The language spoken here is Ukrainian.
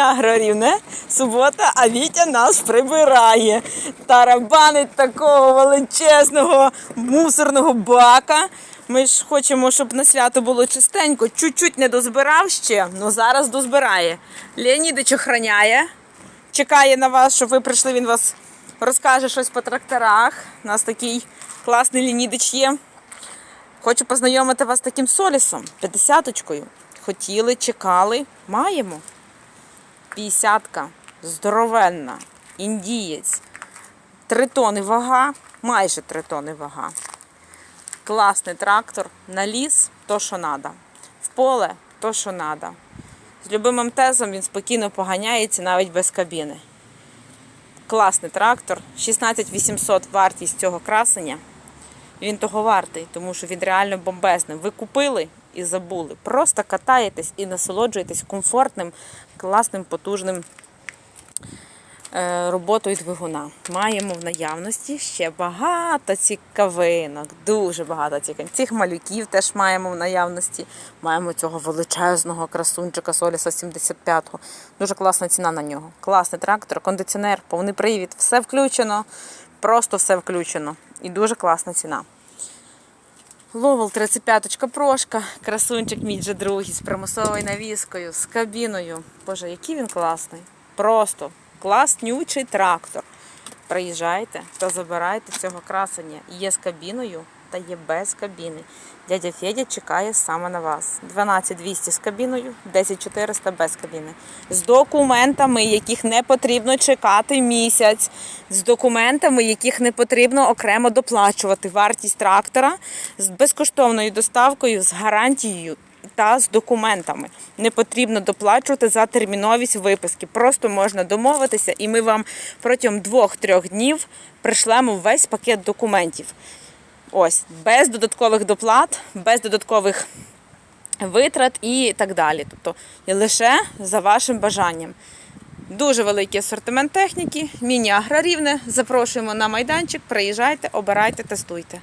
Агрорівне, субота, а Вітя нас прибирає. Тарабанить такого величезного мусорного бака. Ми ж хочемо, щоб на свято було чистенько. Чуть-чуть не дозбирав ще, але зараз дозбирає. Леонідич охраняє, чекає на вас, щоб ви прийшли, він вас розкаже щось по тракторах. У нас такий класний Леонідич є. Хочу познайомити вас з таким солісом, 50-очкою. Хотіли, чекали, маємо. 50-ка, здоровенна, індієць. 3 тони вага, майже 3 тони вага. Класний трактор на ліс то, що треба. В поле то, що треба. З любимим тезом він спокійно поганяється навіть без кабіни. Класний трактор. 16800 вартість цього красення. Він того вартий, тому що він реально бомбезний. Ви купили і забули. Просто катаєтесь і насолоджуєтесь комфортним, класним, потужним е, роботою двигуна. Маємо в наявності ще багато цікавинок, дуже багато цікавинок. Цих малюків теж маємо в наявності. Маємо цього величезного красунчика Соліса 75-го. Дуже класна ціна на нього. Класний трактор, кондиціонер, повний привід, все включено. Просто все включено. І дуже класна ціна. Ловел 35 прошка, красунчик мій же другий з примусовою навіскою, з кабіною. Боже, який він класний. Просто класнючий трактор. Приїжджайте та забирайте цього красення. Є з кабіною та є без кабіни. Дядя Федя чекає саме на вас. 12200 з кабіною, 10400 без кабіни. З документами, яких не потрібно чекати місяць, з документами, яких не потрібно окремо доплачувати вартість трактора з безкоштовною доставкою, з гарантією та з документами. Не потрібно доплачувати за терміновість виписки. Просто можна домовитися, і ми вам протягом двох-трьох днів пришлемо весь пакет документів. Ось, без додаткових доплат, без додаткових витрат і так далі. Тобто лише за вашим бажанням. Дуже великий асортимент техніки, міні-аграрівне. Запрошуємо на майданчик, приїжджайте, обирайте, тестуйте.